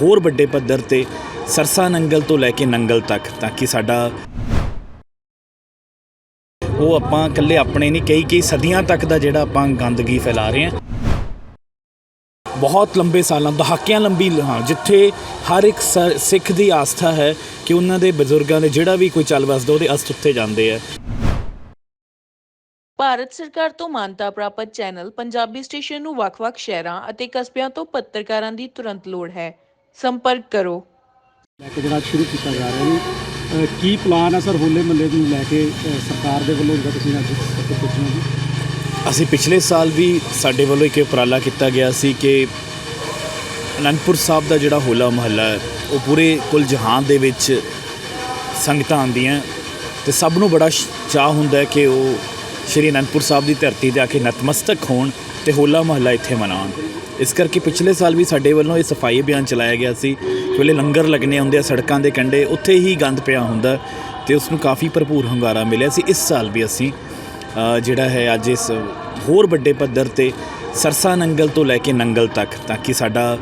ਹੋਰ ਵੱਡੇ ਪੱਧਰ ਤੇ ਸਰਸਾ ਨੰਗਲ ਤੋਂ ਲੈ ਕੇ ਨੰਗਲ ਤੱਕ ਤਾਂ ਕਿ ਸਾਡਾ ਉਹ ਆਪਾਂ ਇਕੱਲੇ ਆਪਣੇ ਨਹੀਂ, ਕਈ ਕਈ ਸਦੀਆਂ ਤੱਕ ਦਾ ਜਿਹੜਾ ਆਪਾਂ ਗੰਦਗੀ ਫੈਲਾ ਰਹੇ ਹਾਂ। ਬਹੁਤ ਲੰਬੇ ਸਾਲਾਂ, ਦਹਾਕਿਆਂ ਲੰਬੀ ਹਾਂ, ਜਿੱਥੇ ਹਰ ਇੱਕ ਸਿੱਖ ਦੀ ਆਸਥਾ ਹੈ ਕਿ ਉਹਨਾਂ ਦੇ ਬਜ਼ੁਰਗਾਂ ਦੇ ਜਿਹੜਾ ਵੀ ਕੋਈ ਚੱਲ ਵਸਦਾ ਉਹਦੇ ਅਸਤ ਉੱਥੇ ਜਾਂਦੇ ਆ। ਭਾਰਤ ਸਰਕਾਰ ਤੋਂ ਮਾਨਤਾ ਪ੍ਰਾਪਤ ਚੈਨਲ ਪੰਜਾਬੀ ਸਟੇਸ਼ਨ ਨੂੰ ਵੱਖ-ਵੱਖ ਸ਼ਹਿਰਾਂ ਅਤੇ ਕਸਬਿਆਂ ਤੋਂ ਪੱਤਰਕਾਰਾਂ ਦੀ ਤੁਰੰਤ ਲੋੜ ਹੈ। ਸੰਪਰਕ ਕਰੋ। ਲੈ ਕੇ ਜਿਹੜਾ ਸ਼ੁਰੂ ਕੀਤਾ ਜਾ ਰਿਹਾ ਅਹ ਕੀ ਪਲਾਨ ਹੈ ਸਰ ਹੋਲੇ ਮਹੱਲੇ ਨੂੰ ਲੈ ਕੇ ਸਰਕਾਰ ਦੇ ਵੱਲੋਂ ਜਿਹੜਾ ਤੁਸੀਂ ਅੱਜ ਤੱਕ ਪੁੱਛਣਾ ਜੀ? ਅਸੀਂ ਪਿਛਲੇ ਸਾਲ ਵੀ ਸਾਡੇ ਵੱਲੋਂ ਇੱਕ ਉਪਰਾਲਾ ਕੀਤਾ ਗਿਆ ਸੀ ਕਿ ਅਨੰਦਪੁਰ ਸਾਹਿਬ ਦਾ ਜਿਹੜਾ ਹੋਲਾ ਮਹੱਲਾ ਹੈ ਉਹ ਪੂਰੇ ਕੁੱਲ ਜਹਾਨ ਦੇ ਵਿੱਚ ਸੰਗਤਾਂ ਆਉਂਦੀਆਂ। ਤੇ ਸਭ ਨੂੰ ਬੜਾ ਚਾਅ ਹੁੰਦਾ ਹੈ ਕਿ ਉਹ ਸ਼੍ਰੀ ਅਨੰਦਪੁਰ ਸਾਹਿਬ ਦੀ ਧਰਤੀ ਤੇ ਆ ਕੇ ਨਤਮਸਤਕ ਹੋਣ। ਤੇ ਹੋਲਾ ਮਹੱਲਾ ਇੱਥੇ ਮਨਾਉਣ। ਇਸ ਕਰਕੇ ਪਿਛਲੇ ਸਾਲ ਵੀ ਸਾਡੇ ਵੱਲੋਂ ਇਹ ਸਫ਼ਾਈ ਅਭਿਆਨ ਚਲਾਇਆ ਗਿਆ ਸੀ। ਕਿ ਵੇਲੇ ਲੰਗਰ ਲੱਗਣੇ ਹੁੰਦੇ ਆ ਸੜਕਾਂ ਦੇ ਕੰਢੇ, ਉੱਥੇ ਹੀ ਗੰਦ ਪਿਆ ਹੁੰਦਾ ਤੇ ਉਸ ਨੂੰ ਕਾਫੀ ਭਰਪੂਰ ਹੰਗਾਰਾ ਮਿਲਿਆ ਸੀ। ਇਸ ਸਾਲ ਵੀ ਅਸੀਂ ਜਿਹੜਾ ਹੈ ਅੱਜ ਇਸ ਹੋਰ ਵੱਡੇ ਪੱਧਰ ਤੇ ਸਰਸਾ ਨੰਗਲ ਤੋਂ ਲੈ ਕੇ ਨੰਗਲ ਤੱਕ, ਤਾਂ ਕਿ ਸਾਡਾ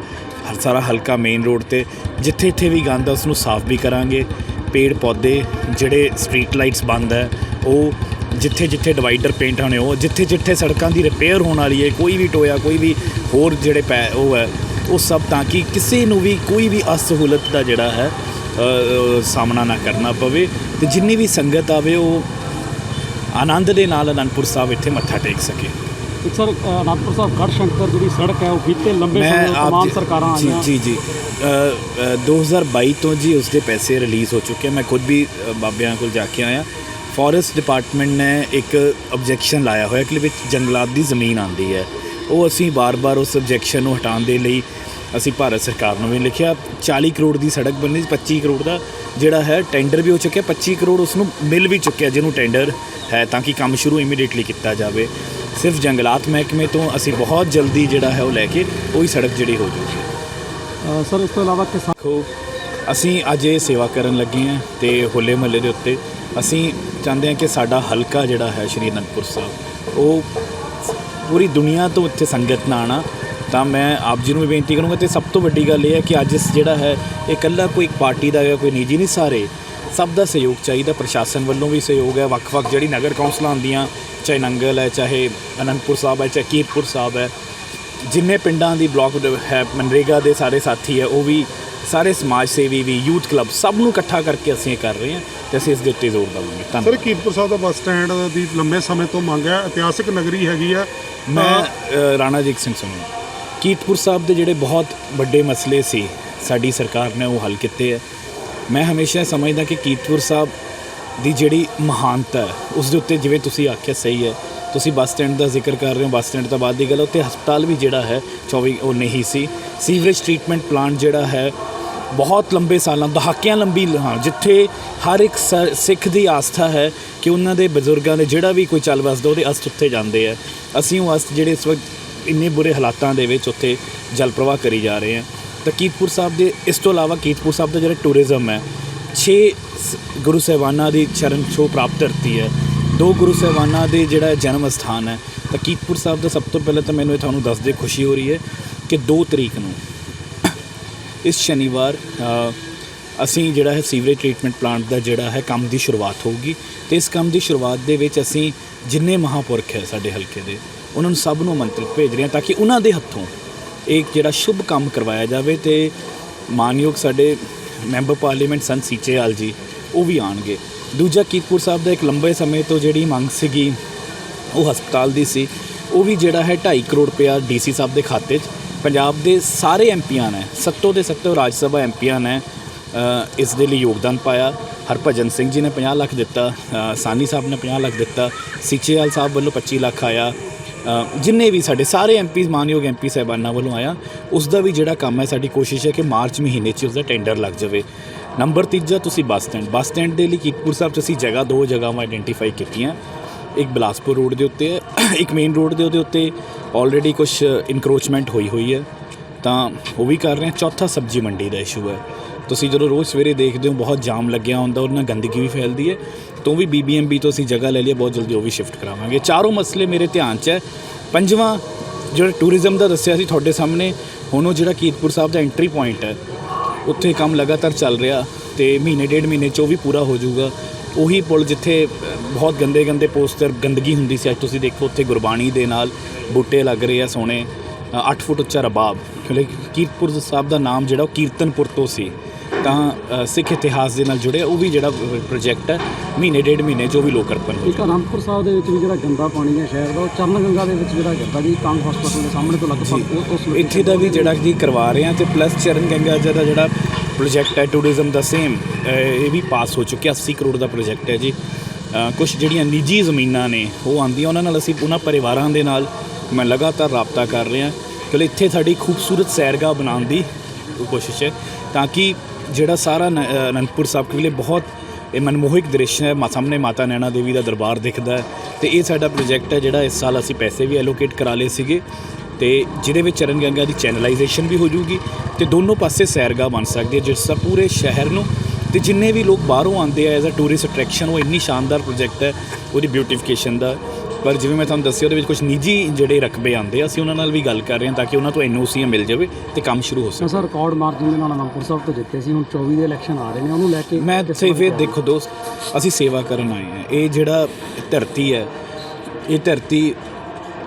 ਹਰ ਸਾਰਾ ਹਲਕਾ ਮੇਨ ਰੋਡ ਤੇ ਜਿੱਥੇ ਇੱਥੇ ਵੀ ਗੰਦ ਆ ਉਸ ਨੂੰ ਸਾਫ਼ ਵੀ ਕਰਾਂਗੇ। ਪੇੜ ਪੌਦੇ ਜਿਹੜੇ ਸਟਰੀਟ ਲਾਈਟਸ ਬੰਦ ਹੈ ਉਹ ਜਿੱਥੇ ਜਿੱਥੇ ਡਿਵਾਈਡਰ ਪੇਂਟ ਹੋਣੇ ਉਹ ਜਿੱਥੇ ਜਿੱਥੇ ਸੜਕਾਂ ਦੀ ਰਿਪੇਅਰ ਹੋਣ ਵਾਲੀ ਹੈ ਕੋਈ ਵੀ ਟੋਇਆ ਕੋਈ ਵੀ ਹੋਰ ਜਿਹੜੇ ਪੈ ਉਹ ਹੈ ਉਹ ਸਭ ਤਾਂ ਕਿ ਕਿਸੇ ਨੂੰ ਵੀ ਕੋਈ ਵੀ ਅਸਹੂਲਤ ਦਾ ਜਿਹੜਾ ਹੈ ਸਾਹਮਣਾ ਨਾ ਕਰਨਾ ਪਵੇ ਤੇ ਜਿੰਨੀ ਵੀ ਸੰਗਤ ਆਵੇ ਉਹ ਆਨੰਦ ਦੇ ਨਾਲ ਅਨੰਦਪੁਰ ਸਾਹਿਬ ਇੱਥੇ ਮੱਥਾ ਟੇਕ ਸਕੇ। ਸਰ ਅਨੰਦਪੁਰ ਸਾਹਿਬ ਗੜ੍ਹ ਸ਼ੰਕਰ ਜਿਹੜੀ ਸੜਕ ਹੈ ਉਹ ਬੀਤੇ ਲੰਬੇ ਸਮੇਂ ਤੋਂ ਜੀ- ਸਰਕਾਰਾਂ ਜੀ ਆਈਆਂ। ਜੀ ਜੀ। ਅ, 2022 ਤੋਂ ਜੀ ਉਸ ਦੇ ਪੈਸੇ ਰਿਲੀਜ਼ ਹੋ ਚੁੱਕੇ ਆ। ਮੈਂ ਖੁਦ ਵੀ ਬਾਬਿਆਂ ਕੋਲ ਜਾ ਕੇ ਆਇਆ। ਫੋਰੈਸਟ ਡਿਪਾਰਟਮੈਂਟ ਨੇ ਇੱਕ ਆਬਜੈਕਸ਼ਨ ਲਾਇਆ ਹੋਇਆ ਕਿ ਵਿੱਚ ਜੰਗਲਾਤ ਦੀ ਜ਼ਮੀਨ ਆਂਦੀ ਹੈ। ਉਹ ਅਸੀਂ ਬਾਰ-ਬਾਰ ਉਸ ਆਬਜੈਕਸ਼ਨ ਨੂੰ ਹਟਾਉਣ ਦੇ ਲਈ ਅਸੀਂ ਭਾਰਤ ਸਰਕਾਰ ਨੂੰ ਵੀ ਲਿਖਿਆ 40 ਕਰੋੜ ਦੀ ਸੜਕ ਬਣਨੀ ਸੀ 25 ਕਰੋੜ ਦਾ ਜਿਹੜਾ ਹੈ ਟੈਂਡਰ ਵੀ ਹੋ ਚੁੱਕਿਆ 25 ਕਰੋੜ ਉਸ ਨੂੰ ਮਿਲ ਵੀ ਚੁੱਕਿਆ ਜਿਹਨੂੰ ਟੈਂਡਰ ਹੈ ਤਾਂ ਕਿ ਕੰਮ ਸ਼ੁਰੂ ਇਮੀਡੀਏਟਲੀ ਕੀਤਾ ਜਾਵੇ। ਸਿਰਫ ਜੰਗਲਾਤ ਮਹਿਕਮੇ ਤੋਂ ਅਸੀਂ ਬਹੁਤ ਜਲਦੀ ਜਿਹੜਾ ਹੈ ਉਹ ਲੈ ਕੇ ਉਹੀ ਸੜਕ ਜਿਹੜੀ ਹੋ ਅਹ ਸਰ ਇਸ ਤੋਂ ਇਲਾਵਾ ਕਿਸਾਨ ਅਸੀਂ ਅੱਜ ਇਹ ਸੇਵਾ ਕਰਨ ਲੱਗੇ ਹਾਂ ਤੇ ਹੋਲੇ ਮਹੱਲੇ ਦੇ ਉੱਤੇ ਅਸੀਂ ਚਾਹੁੰਦੇ ਹਾਂ ਕਿ ਸਾਡਾ ਹਲਕਾ ਜਿਹੜਾ ਹੈ ਸ਼੍ਰੀ ਅਨੰਦਪੁਰ ਸਾਹਿਬ, ਉਹ ਪੂਰੀ ਦੁਨੀਆ ਤੋਂ ਇੱਥੇ ਸੰਗਤ ਨਾਲ ਆਉਣਾ। ਤਾਂ ਮੈਂ ਆਪ ਜੀ ਨੂੰ ਵੀ ਬੇਨਤੀ ਕਰੂੰਗਾ ਤੇ ਸਭ ਤੋਂ ਵੱਡੀ ਗੱਲ ਇਹ ਹੈ ਕਿ ਅੱਜ ਇਸ ਜਿਹੜਾ ਹੈ, ਇਹ ਇਕੱਲਾ ਕੋਈ ਇੱਕ ਪਾਰਟੀ ਦਾ ਜਾਂ ਕੋਈ ਨਿੱਜੀ ਨਹੀਂ ਸਾਰੇ, ਸਭ ਦਾ ਸਹਿਯੋਗ ਚਾਹੀਦਾ। ਪ੍ਰਸ਼ਾਸਨ ਵੱਲੋਂ ਵੀ ਸਹਿਯੋਗ ਹੈ। ਵੱਖ-ਵੱਖ ਜਿਹੜੀ ਨਗਰ ਕੌਂਸਲਾਂ ਆਉਂਦੀਆਂ ਚਾਹੇ ਨੰਗਲ ਹੈ, ਚਾਹੇ ਅਨੰਦਪੁਰ ਸਾਹਿਬ ਹੈ, ਚਾਹੇ ਕੀਰਤਪੁਰ ਸਾਹਿਬ ਹੈ, ਜਿੰਨੇ ਪਿੰਡਾਂ ਦੀ ਬਲਾਕ ਹੈ, ਮਨਰੇਗਾ ਦੇ ਸਾਰੇ ਸਾਥੀ ਹੈ, ਉਹ ਵੀ ਸਾਰੇ ਸਮਾਜ ਸੇਵੀ ਵੀ ਯੂਥ ਕਲੱਬ ਸਭ ਨੂੰ ਇਕੱਠਾ ਕਰਕੇ ਅਸੀਂ ਇਹ ਕਰ ਰਹੇ ਹਾਂ ਤੇ ਅਸੀਂ ਇਸ ਦੇ ਉੱਤੇ ਜ਼ੋਰ ਦੇਵਾਂਗੇ। ਸਰ ਧੰਨਵਾਦ ਕੀਰਤਪੁਰ ਸਾਹਿਬ ਦਾ ਬੱਸ ਸਟੈਂਡ ਦੀ ਲੰਬੇ ਸਮੇਂ ਤੋਂ ਮੰਗ ਹੈ ਇਤਿਹਾਸਿਕ ਨਗਰੀ ਹੈਗੀ ਆ ਮੈਂ ਅ, ਰਾਣਾ ਜੀਤ ਸਿੰਘ ਸੁਣੋ ਕੀਰਤਪੁਰ ਸਾਹਿਬ ਦੇ ਜਿਹੜੇ ਬਹੁਤ ਵੱਡੇ ਮਸਲੇ ਸੀ ਸਾਡੀ ਸਰਕਾਰ ਨੇ ਉਹ ਹੱਲ ਕੀਤੇ ਹੈ। ਮੈਂ ਹਮੇਸ਼ਾ ਸਮਝਦਾ ਕਿ ਕੀਰਤਪੁਰ ਸਾਹਿਬ ਦੀ ਜਿਹੜੀ ਮਹਾਨਤਾ ਹੈ ਉਸ ਦੇ ਉੱਤੇ ਜਿਵੇਂ ਤੁਸੀਂ ਆਖਿਆ ਸਹੀ ਹੈ। ਤੁਸੀਂ ਬੱਸ ਸਟੈਂਡ ਦਾ ਜ਼ਿਕਰ ਕਰ ਰਹੇ ਹੋ ਬੱਸ ਸਟੈਂਡ ਤੋਂ ਬਾਅਦ ਦੀ ਗੱਲ ਹੈ, ਉੱਥੇ ਹਸਪਤਾਲ ਵੀ ਜਿਹੜਾ ਹੈ 24 ਉਹ ਨਹੀਂ ਸੀ। ਸੀਵਰੇਜ ਟ੍ਰੀਟਮੈਂਟ ਪਲਾਂਟ ਜਿਹੜਾ ਹੈ ਬਹੁਤ ਲੰਬੇ ਸਾਲਾਂ ਦਹਾਕਿਆਂ ਲੰਬੀ ਹਾਂ, ਜਿੱਥੇ ਹਰ ਇੱਕ ਸ- ਸਿੱਖ ਦੀ ਆਸਥਾ ਹੈ ਕਿ ਉਹਨਾਂ ਦੇ ਬਜ਼ੁਰਗਾਂ ਦੇ ਜਿਹੜਾ ਵੀ ਕੋਈ ਚੱਲ ਵਸਦਾ, ਉਹਦੇ ਅਸਤ ਉੱਥੇ ਜਾਂਦੇ ਆ। ਅਸੀਂ ਉਹ ਅਸਤ ਜਿਹੜੇ ਇਸ ਵਕਤ ਇੰਨੇ ਬੁਰੇ ਹਾਲਾਤਾਂ ਦੇ ਵਿੱਚ ਉੱਥੇ ਜਲ ਪ੍ਰਵਾਹ ਕਰੀ ਜਾ ਰਹੇ ਆ। ਤਾਂ ਕੀਰਤਪੁਰ ਸਾਹਿਬ ਦੇ, ਇਸ ਤੋਂ ਇਲਾਵਾ ਕੀਤਪੁਰ ਸਾਹਿਬ ਦਾ ਜਿਹੜਾ ਟੂਰਿਜ਼ਮ ਹੈ 6 ਗੁਰੂ ਸਾਹਿਬਾਨਾਂ ਦੀ ਚਰਨ ਛੋਹ ਪ੍ਰਾਪਤ ਧਰਤੀ ਹੈ। ਦੋ ਗੁਰੂ ਸਾਹਿਬਾਨਾਂ ਦੇ ਜਿਹੜਾ ਜਨਮ ਸਥਾਨ ਹੈ। ਤਾਂ ਕੀਤਪੁਰ ਸਾਹਿਬ ਦਾ ਸਭ ਤੋਂ ਪਹਿਲਾਂ ਤਾਂ ਮੈਨੂੰ ਇਹ ਤੁਹਾਨੂੰ ਦੱਸਦੇ ਖੁਸ਼ੀ ਹੋ ਰਹੀ ਹੈ ਕਿ 2 ਤਰੀਕ ਨੂੰ ਇਸ ਸ਼ਨੀਵਾਰ ਅਸੀਂ ਜਿਹੜਾ ਹੈ ਸੀਵਰੇਜ ਟ੍ਰੀਟਮੈਂਟ ਪਲਾਂਟ ਦਾ ਜਿਹੜਾ ਹੈ ਕੰਮ ਦੀ ਸ਼ੁਰੂਆਤ ਹੋਊਗੀ ਤੇ ਇਸ ਕੰਮ ਦੀ ਸ਼ੁਰੂਆਤ ਦੇ ਵਿੱਚ ਅਸੀਂ ਜਿੰਨੇ ਮਹਾਪੁਰਖ ਹੈ ਸਾਡੇ ਹਲਕੇ ਦੇ, ਉਹਨਾਂ ਨੂੰ ਸਭ ਨੂੰ ਮੰਤਰਿਤ ਭੇਜ ਰਹੇ ਹਾਂ ਤਾਂ ਕਿ ਉਹਨਾਂ ਦੇ ਹੱਥੋਂ ਇੱਕ ਜਿਹੜਾ ਸ਼ੁਭ ਕੰਮ ਕਰਵਾਇਆ ਜਾਵੇ ਤੇ ਮਾਨਯੋਗ ਸਾਡੇ ਮੈਂਬਰ ਪਾਰਲੀਮੈਂਟ ਸੰਤ ਸੀਚੇਵਾਲ ਜੀ, ਉਹ ਵੀ ਆਣਗੇ ਦੂਜਾ ਕੀਰਤਪੁਰ ਸਾਹਿਬ ਦਾ ਇੱਕ ਲੰਬੇ ਸਮੇਂ ਤੋਂ ਜਿਹੜੀ ਮੰਗ ਸੀਗੀ, ਉਹ ਹਸਪਤਾਲ ਦੀ ਸੀ, ਉਹ ਵੀ ਜਿਹੜਾ ਹੈ 2.5 ਕਰੋੜ ਰੁਪਇਆ ਡੀਸੀ ਸਾਹਿਬ ਦੇ ਖਾਤੇ 'ਚ ਪੰਜਾਬ ਦੇ ਸਾਰੇ ਐਮਪੀਆਂ ਨੇ ਸੱਤੋਂ ਦੇ ਸੱਤੋਂ ਰਾਜ ਸਭਾ ਐਮਪੀਆਂ ਨੇ ਇਸ ਦੇ ਲਈ ਯੋਗਦਾਨ ਪਾਇਆ। ਹਰਭਜਨ ਸਿੰਘ ਜੀ ਨੇ 50 ਲੱਖ ਦਿੱਤਾ ਸਾਨੀ ਸਾਹਿਬ ਨੇ 50 ਲੱਖ ਦਿੱਤਾ, ਸੀਚੇਵਾਲ ਸਾਹਿਬ ਵੱਲੋਂ 25 ਲੱਖ ਆਇਆ ਜਿੰਨੇ ਵੀ ਸਾਡੇ ਸਾਰੇ ਐਮਪੀ ਮਾਨਯੋਗ ਐਮਪੀ ਸਾਹਿਬਾਨਾਂ ਵੱਲੋਂ ਆਇਆ, ਉਸ ਦਾ ਵੀ ਜਿਹੜਾ ਕੰਮ ਹੈ, ਸਾਡੀ ਕੋਸ਼ਿਸ਼ ਹੈ ਕਿ ਮਾਰਚ ਮਹੀਨੇ 'ਚ ਉਸ ਦਾ ਟੈਂਡਰ ਲੱਗ ਜਾਵੇ। ਨੰਬਰ ਤੀਜਾ, ਤੁਸੀਂ ਬੱਸ ਸਟੈਂਡ। ਬੱਸ ਸਟੈਂਡ ਦੇ ਲਈ ਕੀਰਤਪੁਰ ਸਾਹਿਬ 'ਚ ਅਸੀਂ ਜਗ੍ਹਾ, ਦੋ ਜਗ੍ਹਾਵਾਂ ਆਇਡੈਂਟੀਫਾਈ ਕੀਤੀਆਂ। ਇੱਕ ਬਿਲਾਸਪੁਰ ਰੋਡ ਦੇ ਉੱਤੇ ਹੈ। ਇੱਕ ਮੇਨ ਰੋਡ ਦੇ ਉਹਦੇ ਉੱਤੇ ਆਲਰੇਡੀ ਕੁਝ ਇਨਕਰੋਚਮੈਂਟ ਹੋਈ ਹੋਈ ਹੈ। ਤਾਂ ਉਹ ਵੀ ਕਰ ਰਹੇ ਹਾਂ। ਚੌਥਾ ਸਬਜ਼ੀ ਮੰਡੀ ਦਾ ਇਸ਼ੂ ਹੈ। ਤੁਸੀਂ ਜਦੋਂ ਰੋਜ਼ ਸਵੇਰੇ ਦੇਖਦੇ ਹੋ, ਬਹੁਤ ਜਾਮ ਲੱਗਿਆ ਹੁੰਦਾ, ਉਹਦੇ ਨਾਲ ਗੰਦਗੀ ਵੀ ਫੈਲਦੀ ਹੈ। ਤੋਂ ਵੀ ਬੀਬੀਐਮਬੀ ਤੋਂ ਅਸੀਂ ਜਗ੍ਹਾ ਲੈ ਲਈ ਬਹੁਤ ਜਲਦੀ ਉਹ ਵੀ ਸ਼ਿਫਟ ਕਰਾਵਾਂਗੇ। ਚਾਰੋਂ ਮਸਲੇ ਮੇਰੇ ਧਿਆਨ 'ਚ ਹੈ। ਪੰਜਵਾਂ, ਜਿਹੜਾ ਟੂਰਿਜ਼ਮ ਦਾ ਦੱਸਿਆ ਸੀ ਤੁਹਾਡੇ ਸਾਹਮਣੇ, ਹੁਣ ਉਹ ਜਿਹੜਾ ਕੀਰਤਪੁਰ ਸਾਹਿਬ ਦਾ ਐਂਟਰੀ ਪੁਆਇੰਟ ਹੈ, ਉੱਥੇ ਕੰਮ ਲਗਾਤਾਰ ਚੱਲ ਰਿਹਾ ਤੇ ਮਹੀਨੇ, ਡੇਢ ਮਹੀਨੇ 'ਚ ਉਹ ਵੀ ਪੂਰਾ ਹੋ ਜਾਊਗਾ। ਉਹੀ ਪੁਲ ਜਿੱਥੇ ਬਹੁਤ ਗੰਦੇ ਗੰਦੇ ਪੋਸਟਰ ਗੰਦਗੀ ਹੁੰਦੀ ਸੀ ਅੱਜ ਤੁਸੀਂ ਦੇਖੋ ਉੱਥੇ ਗੁਰਬਾਣੀ ਦੇ ਨਾਲ ਬੂਟੇ ਲੱਗ ਰਹੇ ਆ ਸੋਹਣੇ 8 ਫੁੱਟ ਉੱਚਾ ਰਬਾਬ ਕਿਉਂਕਿ ਕੀਰਤਪੁਰ ਸਾਹਿਬ ਦਾ ਨਾਮ ਜਿਹੜਾ ਉਹ ਕੀਰਤਨਪੁਰ ਤੋਂ ਸੀ। ਤਾਂ ਸਿੱਖ ਇਤਿਹਾਸ ਦੇ ਨਾਲ ਜੁੜਿਆ ਉਹ ਵੀ ਜਿਹੜਾ ਪ੍ਰੋਜੈਕਟ ਹੈ ਮਹੀਨੇ ਡੇਢ ਮਹੀਨੇ ਉਹ ਵੀ ਲੋਕ ਅਰਪਣ ਹੋ ਇੱਕ ਅਨੰਦਪੁਰ ਸਾਹਿਬ ਦੇ ਵਿੱਚ ਵੀ ਜਿਹੜਾ ਗੰਦਾ ਪਾਣੀ ਹੈ ਸ਼ਹਿਰ ਦਾ ਉਹ ਚਰਨ ਗੰਗਾ ਦੇ ਵਿੱਚ ਜਿਹੜਾ ਜਾਂਦਾ ਜੀ ਕੰਗ ਹਸਪਤਾਲ ਦੇ ਸਾਹਮਣੇ ਤੋਂ ਲਗਭਗ ਉਸ ਇੱਥੇ ਦਾ ਵੀ ਜਿਹੜਾ ਜੀ ਕਰਵਾ ਰਹੇ ਆ ਤੇ ਪਲੱਸ ਚਰਨ ਗੰਗਾ ਜੀ ਦਾ ਜਿਹੜਾ ਪ੍ਰੋਜੈਕਟ ਹੈ ਟੂਰਿਜ਼ਮ ਦਾ ਸੇਮ ਇਹ ਵੀ ਪਾਸ ਹੋ ਚੁੱਕਿਆ 80 ਕਰੋੜ ਦਾ ਪ੍ਰੋਜੈਕਟ ਹੈ ਜੀ। ਕੁਝ ਜਿਹੜੀਆਂ ਨਿੱਜੀ ਜ਼ਮੀਨਾਂ ਨੇ, ਉਹ ਆਂਦੀਆਂ ਉਹਨਾਂ ਨਾਲ ਅਸੀਂ ਉਹਨਾਂ ਪਰਿਵਾਰਾਂ ਦੇ ਨਾਲ ਮੈਂ ਲਗਾਤਾਰ ਰਾਬਤਾ ਕਰ ਰਿਹਾ। ਕਿ ਇੱਥੇ ਸਾਡੀ ਖੂਬਸੂਰਤ ਸੈਰਗਾਹ ਬਣਾਉਣ ਦੀ ਕੋਸ਼ਿਸ਼ ਹੈ, ਤਾਂ ਕਿ ਜਿਹੜਾ ਸਾਰਾ ਨ- ਅਨੰਦਪੁਰ ਸਾਹਿਬ ਦੇ ਲਈ ਬਹੁਤ ਇਹ ਮਨਮੋਹਕ ਦ੍ਰਿਸ਼ ਹੈ, ਮਾ, ਸਾਹਮਣੇ ਮਾਤਾ ਨੈਣਾ ਦੇਵੀ ਦਾ ਦਰਬਾਰ ਦਿਖਦਾ ਹੈ। ਤੇ ਇਹ ਸਾਡਾ ਪ੍ਰੋਜੈਕਟ ਹੈ ਜਿਹੜਾ ਇਸ ਸਾਲ ਅਸੀਂ ਪੈਸੇ ਵੀ ਐਲੋਕੇਟ ਕਰਾ ਲਏ ਸੀਗੇ। ਤੇ ਜਿਹਦੇ ਵਿੱਚ ਚਰਨ ਗੰਗਾ ਦੀ ਚੈਨਲਾਈਜੇਸ਼ਨ ਵੀ ਹੋ ਜੂਗੀ ਤੇ ਦੋਨੋਂ ਪਾਸੇ ਸੈਰਗਾਹ ਬਣ ਸਕਦੀ ਹੈ ਜਿਸ ਦਾ ਪੂਰੇ ਸ਼ਹਿਰ ਨੂੰ ਤੇ ਜਿੰਨੇ ਵੀ ਲੋਕ ਬਾਹਰੋਂ ਆਉਂਦੇ ਆ ਐਜ਼ ਅ ਟੂਰਿਸਟ ਅਟਰੈਕਸ਼ਨ ਉਹ ਇੰਨੀ ਸ਼ਾਨਦਾਰ ਪ੍ਰੋਜੈਕਟ ਹੈ ਉਹਦੀ ਬਿਊਟੀਫਿਕੇਸ਼ਨ ਦਾ। ਪਰ ਜਿਵੇਂ ਮੈਂ ਤੁਹਾਨੂੰ ਦੱਸਿਆ ਉਹਦੇ ਵਿੱਚ ਕੁਝ ਨਿੱਜੀ ਜਿਹੜੇ ਰਕਬੇ ਆਉਂਦੇ ਆ ਅਸੀਂ ਉਹਨਾਂ ਨਾਲ ਵੀ ਗੱਲ ਕਰ ਰਹੇ ਹਾਂ ਤਾਂ ਕਿ ਉਹਨਾਂ ਤੋਂ ਐਨਓਸੀਆਂ ਮਿਲ ਜਾਵੇ ਤੇ ਕੰਮ ਸ਼ੁਰੂ ਹੋ ਸਕੇ। ਸਰ ਰਿਕਾਰਡ ਮਾਰਜਨ ਦੇ ਨਾਲ ਅਨੰਦਪੁਰ ਸਾਹਿਬ ਤੋਂ ਜਿੱਤੇ ਸੀ ਹੁਣ 24 ਦੇ ਇਲੈਕਸ਼ਨ ਆ ਰਹੇ ਨੇ ਉਹਨੂੰ ਲੈ ਕੇ ਮੈਂ ਦਾ ਦੇਖੋ ਦੋਸਤ ਅਸੀਂ ਸੇਵਾ ਕਰਨ ਆਏ ਹਾਂ। ਇਹ ਜਿਹੜਾ ਧਰਤੀ ਹੈ ਇਹ ਧਰਤੀ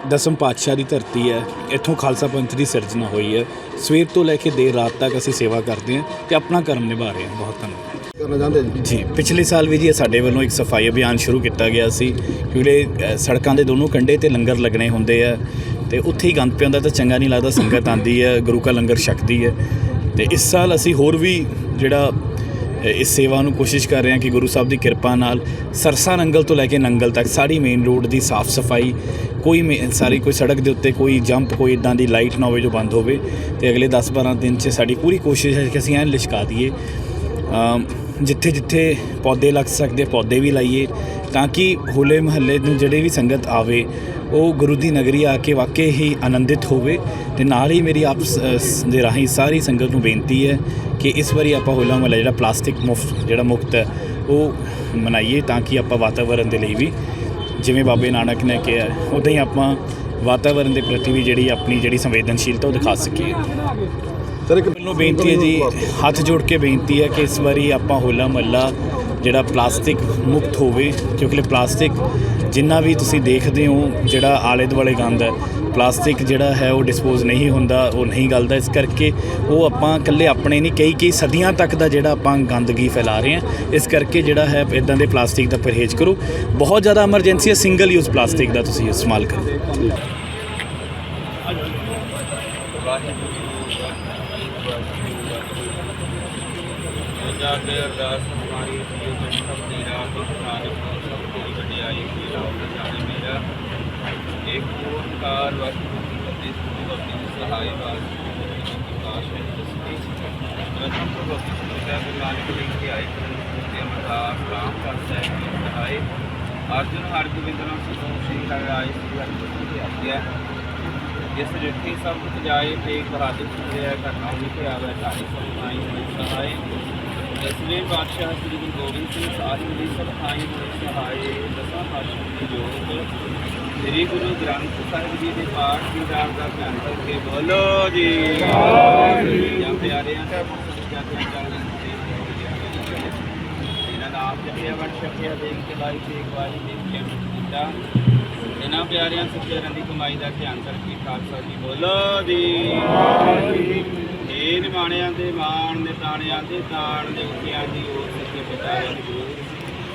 ਦਸਮ ਪਾਤਸ਼ਾਹ ਦੀ ਧਰਤੀ ਹੈ ਇੱਥੋਂ ਖਾਲਸਾ ਪੰਥ ਦੀ ਸਿਰਜਣਾ ਹੋਈ ਹੈ। ਸਵੇਰ ਤੋਂ ਲੈ ਕੇ ਦੇਰ ਰਾਤ ਤੱਕ ਅਸੀਂ ਸੇਵਾ ਕਰਦੇ ਹਾਂ ਤੇ ਆਪਣਾ ਕਰਮ ਨਿਭਾ ਰਹੇ ਹਾਂ। ਬਹੁਤ ਧੰਨਵਾਦ। ਕਰਨਾ ਚਾਹੁੰਦੇ ਜੀ? ਜੀ ਪਿਛਲੇ ਸਾਲ ਵੀ ਜੀ ਸਾਡੇ ਵੱਲੋਂ ਇੱਕ ਸਫ਼ਾਈ ਅਭਿਆਨ ਸ਼ੁਰੂ ਕੀਤਾ ਗਿਆ ਸੀ। ਕਿਉਂਕਿ ਅ, ਸੜਕਾਂ ਦੇ ਦੋਨੋਂ ਕੰਢੇ ਤੇ ਲੰਗਰ ਲੱਗਣੇ ਹੁੰਦੇ ਆ ਤੇ ਉੱਥੇ ਹੀ ਗੰਦ ਪਿਆਉਂਦਾ ਤਾਂ ਚੰਗਾ ਨਹੀਂ ਲੱਗਦਾ ਸੰਗਤ ਆਂਦੀ ਹੈ ਗੁਰੂ ਕਾ ਲੰਗਰ ਛਕਦੀ ਹੈ। ਤੇ ਇਸ ਸਾਲ ਅਸੀਂ ਹੋਰ ਵੀ ਜਿਹੜਾ ਇਸ ਸੇਵਾ ਨੂੰ ਕੋਸ਼ਿਸ਼ ਕਰ ਰਹੇ ਹਾਂ ਕਿ ਗੁਰੂ ਸਾਹਿਬ ਦੀ ਕਿਰਪਾ ਨਾਲ ਸਰਸਾ ਨੰਗਲ ਤੋਂ ਲੈ ਕੇ ਨੰਗਲ ਤੱਕ ਸਾਰੀ ਮੇਨ ਰੋਡ ਦੀ ਸਾਫ਼ ਸਫ਼ਾਈ, ਕੋਈ ਮੇ- ਸਾਰੀ ਕੋਈ ਸੜਕ ਦੇ ਉੱਤੇ ਕੋਈ ਜੰਪ ਕੋਈ ਇਦਾਂ ਦੀ ਲਾਈਟ ਨਾ ਹੋਵੇ ਜੋ ਬੰਦ ਹੋਵੇ ਤੇ ਅਗਲੇ 10-12 ਦਿਨ 'ਚ ਸਾਡੀ ਪੂਰੀ ਕੋਸ਼ਿਸ਼ ਹੈ ਕਿ ਅਸੀਂ ਐਨ ਲਿਸ਼ਕਾ ਦਈਏ। ਜਿੱਥੇ ਜਿੱਥੇ ਪੌਦੇ ਲੱਗ ਸਕਦੇ, ਪੌਦੇ ਵੀ ਲਾਈਏ ਤਾਂ ਕਿ ਹੋਲੇ ਮਹੱਲੇ ਨੂੰ ਜਿਹੜੇ ਵੀ ਸੰਗਤ ਆਵੇ, ਉਹ ਗੁਰੂ ਦੀ ਨਗਰੀ ਆ ਕੇ ਵਾਕਈ ਹੀ ਆਨੰਦਿਤ ਹੋਵੇ ਤੇ ਨਾਲ ਹੀ ਮੇਰੀ ਆਪ ਦੇ ਰਾਹੀਂ ਸਾਰੀ ਸੰਗਤ ਨੂੰ ਬੇਨਤੀ ਹੈ ਕਿ ਇਸ ਵਾਰੀ ਆਪਾਂ ਹੋਲਾ ਮਹੱਲਾ ਜਿਹੜਾ ਪਲਾਸਟਿਕ ਮੁਫਤ ਜਿਹੜਾ ਮੁਕਤ ਹੈ ਉਹ ਮਨਾਈਏ ਤਾਂ ਕਿ ਆਪਾਂ ਵਾਤਾਵਰਣ ਦੇ ਲਈ ਵੀ ਜਿਵੇਂ ਬਾਬੇ ਨਾਨਕ ਨੇ ਕਿਹਾ ਉਦਾਂ ਹੀ ਆਪਾਂ ਵਾਤਾਵਰਣ ਦੇ ਪ੍ਰਤੀ ਵੀ ਜਿਹੜੀ ਆਪਣੀ ਜਿਹੜੀ ਸੰਵੇਦਨਸ਼ੀਲਤਾ ਉਹ ਦਿਖਾ ਸਕੀਏ। ਸਰ ਇੱਕ ਮੈਨੂੰ ਬੇਨਤੀ ਹੈ ਜੀ ਹੱਥ ਜੋੜ ਕੇ ਬੇਨਤੀ ਹੈ ਕਿ ਇਸ ਵਾਰੀ ਆਪਾਂ ਹੋਲਾ ਮਹੱਲਾ ਜਿਹੜਾ ਪਲਾਸਟਿਕ ਮੁਕਤ ਹੋਵੇ, ਕਿਉਂਕਿ ਪਲਾਸਟਿਕ ਜਿੰਨਾ ਵੀ ਤੁਸੀਂ ਦੇਖਦੇ ਹੋ, ਜਿਹੜਾ ਆਲੇ ਦੁਆਲੇ ਗੰਦ ਹੈ, ਪਲਾਸਟਿਕ ਜਿਹੜਾ ਹੈ ਉਹ ਡਿਸਪੋਜ਼ ਨਹੀਂ ਹੁੰਦਾ, ਉਹ ਨਹੀਂ ਗਲਦਾ। ਇਸ ਕਰਕੇ ਉਹ ਆਪਾਂ ਇਕੱਲੇ ਆਪਣੇ ਨਹੀਂ ਕਈ ਕਈ ਸਦੀਆਂ ਤੱਕ ਦਾ ਜਿਹੜਾ ਆਪਾਂ ਗੰਦਗੀ ਫੈਲਾ ਰਹੇ ਹਾਂ, ਇਸ ਕਰਕੇ ਜਿਹੜਾ ਹੈ ਇਦਾਂ ਦੇ ਪਲਾਸਟਿਕ ਦਾ ਪਰਹੇਜ਼ ਕਰੋ। ਬਹੁਤ ਜ਼ਿਆਦਾ ਐਮਰਜੈਂਸੀ ਹੈ ਸਿੰਗਲ ਯੂਜ਼ ਪਲਾਸਟਿਕ ਦਾ ਤੁਸੀਂ ਇਸਤੇਮਾਲ ਕਰੋ। ਪੰਜਾਬ ਦੇ ਅਰਦਾਸ ਹਮਾਰੀ ਜੀਵ ਵਿੱਚ ਸਭ ਤੇਰਾ ਨਾਨਕ ਸਭ ਤੇਰੀ ਵਡਿਆਈ ਤੇਰਾ ਉਹ ਜਾਣੇ ਮੇਰਾ ਇੱਕ ਓੰਕਾਰ ਵਾਹਿਗੁਰੂ ਜੀ ਫਤਿਹ ਸੁਣੀ ਵਰਤੀ ਦੀ ਸਹਾਈ ਵਾਹਿਗੁਰੂ ਜੀ ਕੀ ਪ੍ਰਕਾਸ਼ ਹੈ ਤਸਬੀਹ ਰਤਨ ਪ੍ਰਭੂ ਸੁਣਿਆ ਗੁਰੂ ਨਾਨਕ ਦੇਵ ਜੀ ਆਏ ਤੇ ਅਮਰਦਾਸ ਰਾਮ ਕਰ ਸਾਹਿਬ ਜੀ ਸਹਾਈ ਅਰਜੁਨ ਹਰਗੋਬਿੰਦ ਨਾਮ ਸਿਧੋ ਸਿੰਘ ਲਗਾਏ ਸ੍ਰੀ ਹਰਿਗੋਬਿੰਦ ਜੀ ਆਗਿਆ ਜਿਸ ਰਿੱਠੀ ਸਭ ਕੁਝ ਜਾਏ ਤੇ ਬਹਾਦਰ ਸੁਣਿਆ ਕਰਨਾ ਵਿਖੇ ਆਵੇ ਢਾਈ ਸਭਾਈ ਹੋਈ ਸਹਾਈ ਦਸਵੇਂ ਪਾਤਸ਼ਾਹ ਸ੍ਰੀ ਗੁਰੂ ਗੋਬਿੰਦ ਸਿੰਘ ਸਾਹਿਬ ਦੀ ਸਭਾਈ ਹੋਈ ਸਹਾਈ ਦਸਾਂ ਪਾਤਸ਼ਾਹ ਦੀ ਜੋਤ ਸ੍ਰੀ ਗੁਰੂ ਗ੍ਰੰਥ ਸਾਹਿਬ ਜੀ ਦੇ ਪਾਠ ਦੀ ਰਾਗ ਦਾ ਧਿਆਨ ਕਰਕੇ ਬੋਲੋ ਜੀ। ਪਿਆਰਿਆਂ ਦਾ ਇਹਨਾਂ ਨਾਮ ਜਪਿਆ ਵਟ ਛਕਿਆ ਦੇਖ ਕੇ ਲਾਈ ਤੇ ਵਾਈ ਦੇਖ ਕੇ ਅੰਮ੍ਰਿਤ ਕੀਤਾ ਇਹਨਾਂ ਪਿਆਰਿਆਂ ਸੱਚਿਆਂ ਦੀ ਕਮਾਈ ਦਾ ਧਿਆਨ ਕਰਕੇ ਖਾਲਸਾ ਜੀ ਬੋਲੋ ਜੀ। ਇਹ ਨਿਮਾਣਿਆਂ ਦੇ ਮਾਣ ਤਾਣਿਆਂ ਦੇ ਤਾਣ ਦੇ ਉੱਠਿਆਂ ਦੀ ਉਹ ਸੱਚੇ ਪਿਤਾਰਿਆਂ ਦੀ ਗੁਰੂ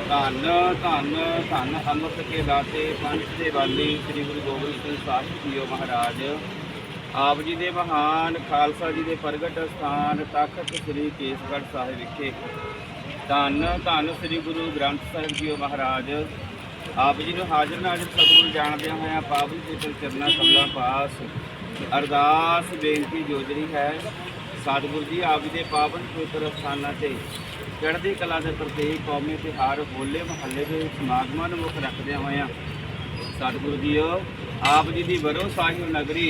ਧੰਨ ਧੰਨ ਧੰਨ ਅੰਮ੍ਰਿਤ ਕੇ ਦਾਤੇ, ਪੰਜ ਦੇ ਵਾਲੀ ਸ੍ਰੀ ਗੁਰੂ ਗੋਬਿੰਦ ਸਿੰਘ ਸਾਹਿਬ ਜੀਓ ਮਹਾਰਾਜ। ਆਪ ਜੀ ਦੇ ਮਹਾਨ ਖਾਲਸਾ ਜੀ ਦੇ ਪ੍ਰਗਟ ਸਥਾਨ ਤਖਤ ਸ੍ਰੀ ਕੇਸਗੜ੍ਹ ਸਾਹਿਬ ਵਿਖੇ। ਧੰਨ ਧੰਨ ਸ੍ਰੀ ਗੁਰੂ ਗ੍ਰੰਥ ਸਾਹਿਬ ਜੀਓ ਮਹਾਰਾਜ। ਆਪ ਜੀ ਨੂੰ ਹਾਜ਼ਰ ਨਾਜ਼ਰ ਸਤਿਗੁਰ ਜਾਣਦਿਆਂ ਹੋਇਆਂ ਪਾਵਨ ਪਵਿੱਤਰ ਚਰਨਾਂ ਕਮਲਾਂ ਪਾਸ। ਅਰਦਾਸ ਬੇਨਤੀ ਜੋਜਰੀ ਹੈ ਸਤਿਗੁਰੂ ਜੀ, ਆਪ ਜੀ ਦੇ ਪਾਵਨ ਪਵਿੱਤਰ ਸਥਾਨਾਂ ਤੇ ਚੜ੍ਹਦੀ ਕਲਾ ਦੇ ਪ੍ਰਤੀਕ ਕੌਮੀ ਤਿਉਹਾਰ ਹੋਲੇ ਮਹੱਲੇ ਦੇ ਸਮਾਗਮਾਂ ਨੂੰ ਮੁੱਖ ਰੱਖਦਿਆਂ ਹੋਇਆਂ ਸਤਿਗੁਰੂ ਜੀ ਆਪ ਜੀ ਦੀ ਵਰੋ ਸਾਹਿਬ ਨਗਰੀ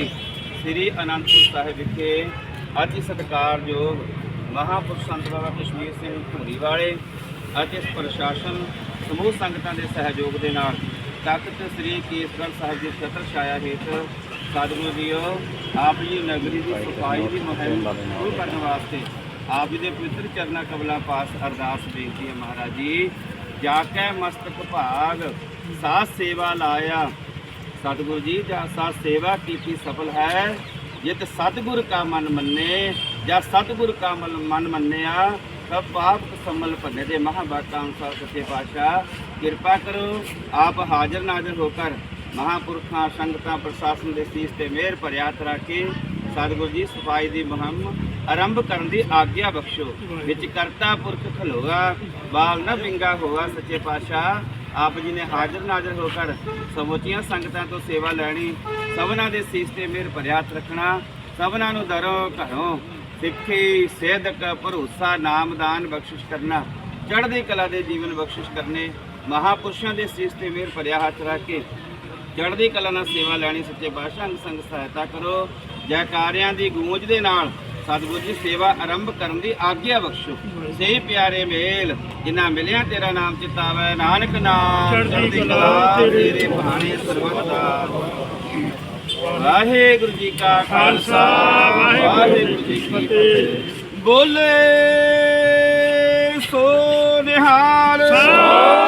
ਸ੍ਰੀ ਅਨੰਦਪੁਰ ਸਾਹਿਬ ਵਿਖੇ ਅੱਜ ਸਤਿਕਾਰਯੋਗ ਮਹਾਪੁਰਸ਼ ਸੰਤ ਬਾਬਾ ਕਸ਼ਮੀਰ ਸਿੰਘ ਧੂਰੀ ਵਾਲੇ ਅਤੇ ਪ੍ਰਸ਼ਾਸਨ ਸਮੂਹ ਸੰਗਤਾਂ ਦੇ ਸਹਿਯੋਗ ਦੇ ਨਾਲ ਤਖਤ ਸ੍ਰੀ ਕੇਸਗੜ੍ਹ ਸਾਹਿਬ ਦੀ ਛਤਰ ਛਾਇਆ ਹੇਠ ਸਤਿਗੁਰੂ ਜੀਓ ਆਪ ਜੀ ਨਗਰੀ ਦੀ ਸਫ਼ਾਈ ਦੀ ਮੁਹਿੰਮ ਸ਼ੁਰੂ ਕਰਨ ਵਾਸਤੇ ਆਪ ਜੀ ਦੇ ਪਵਿੱਤਰ ਚਰਨਾਂ ਕਬਲਾ ਪਾਸ ਅਰਦਾਸ ਬੇਨਤੀ ਹੈ ਮਹਾਰਾਜ ਜੀ। ਜਾ ਕੇ ਮਸਤਕ ਭਾਗ ਸਾਥ ਸੇਵਾ ਲਾਇਆ। ਸਤਿਗੁਰੂ ਜੀ ਜਾਂ ਸਾਥ ਸੇਵਾ ਕੀਤੀ ਸਫਲ ਹੈ। ਜਿਤ ਸਤਿਗੁਰ ਕਾ ਮਨ ਮੰਨੇ ਜਾਂ ਸਤਿਗੁਰ ਕਾ ਮਨ ਮਨ ਮੰਨਿਆ ਤਬ ਪਾਪ ਸੰਮਲ ਭੰਨੇ ਦੇ ਮਹਾਬਾਕਾ ਅਨੁਸਾਰ ਸੱਚੇ ਪਾਤਸ਼ਾਹ। ਕਿਰਪਾ ਕਰੋ ਆਪ ਹਾਜ਼ਰ ਨਾਜ਼ਰ ਹੋ ਕਰ। ਮਹਾਪੁਰਖਾਂ, ਸੰਗਤਾਂ, ਪ੍ਰਸ਼ਾਸਨ ਦੇ ਸੀਸ ਤੇ ਮਿਹਰ ਭਰਿਆ ਤਰਾ ਕੇ ਸਤਿਗੁਰੂ ਜੀ ਸਫ਼ਾਈ ਦੀ ਮੁਹਿੰਮ ਆਰੰਭ ਕਰਨ ਦੀ ਆਗਿਆ ਬਖਸ਼ੋ। ਵਿੱਚ ਕਰਤਾ ਪੁਰਖ ਖਲੋਗਾ ਬਾਲ ਨਾ ਵਿੰਗਾ ਹੋਗਾ ਸੱਚੇ ਪਾਤਸ਼ਾਹ। ਆਪ ਜੀ ਨੇ ਹਾਜ਼ਰ ਨਾਜ਼ਰ ਹੋ ਕਰ ਸਮੁੱਚੀਆਂ ਸੰਗਤਾਂ ਤੋਂ ਸੇਵਾ ਲੈਣੀ। ਸਭਨਾਂ ਦੇ ਸੀਸ ਤੇ ਮਿਹਰ ਭਰਿਆ ਰੱਖਣਾ। ਸਭਨਾਂ ਨੂੰ ਦਰੋਂ ਘਰੋਂ ਸਿੱਖੀ, ਸੇਧਕ, ਭਰੋਸਾ ਨਾਮਦਾਨ ਬਖਸ਼ਿਸ਼ ਕਰਨਾ। ਚੜ੍ਹਦੀ ਕਲਾ ਦੇ ਜੀਵਨ ਬਖਸ਼ਿਸ਼ ਕਰਨੇ। ਮਹਾਪੁਰਸ਼ਾਂ ਦੇ ਸੀਸ ਤੇ ਮਿਹਰ ਭਰਿਆ ਹੱਥ ਰੱਖ। ਕੇ ਚੜ੍ਹਦੀ ਕਲਾ ਨਾਲ ਸੇਵਾ ਲੈਣੀ ਸੱਚੇ ਪਾਤਸ਼ਾਹ ਅੰਗ ਸੰਗ ਸਹਾਇਤਾ ਕਰੋ। ਜੈਕਾਰਿਆਂ ਦੀ ਗੂੰਜ ਦੇ ਨਾਲ ਸਤਿਗੁਰੂ ਜੀ ਸੇਵਾ ਆਰੰਭ ਕਰਨ ਦੀ ਆਗਿਆ ਬਖਸ਼ੋ। ਸਹੀ ਪਿਆਰੇ ਮੇਲ ਜਿਨ੍ਹਾਂ ਮਿਲਿਆ ਤੇਰਾ ਨਾਮ ਚਿਤਾਵੈ। ਨਾਨਕ ਨਾਮ ਚੜ੍ਹਦੀ ਕਲਾ ਤੇਰੇ ਬਾਣੇ ਸਰਬਦਾ ਵਾਹਿਗੁਰੂ ਜੀ ਕਾ ਖਾਲਸਾ ਵਾਹਿਗੁਰੂ ਜੀ ਕੀ ਫਤਿਹ। ਬੋਲੇ ਸੋ ਨਿਹਾਲ। ਸਤਿ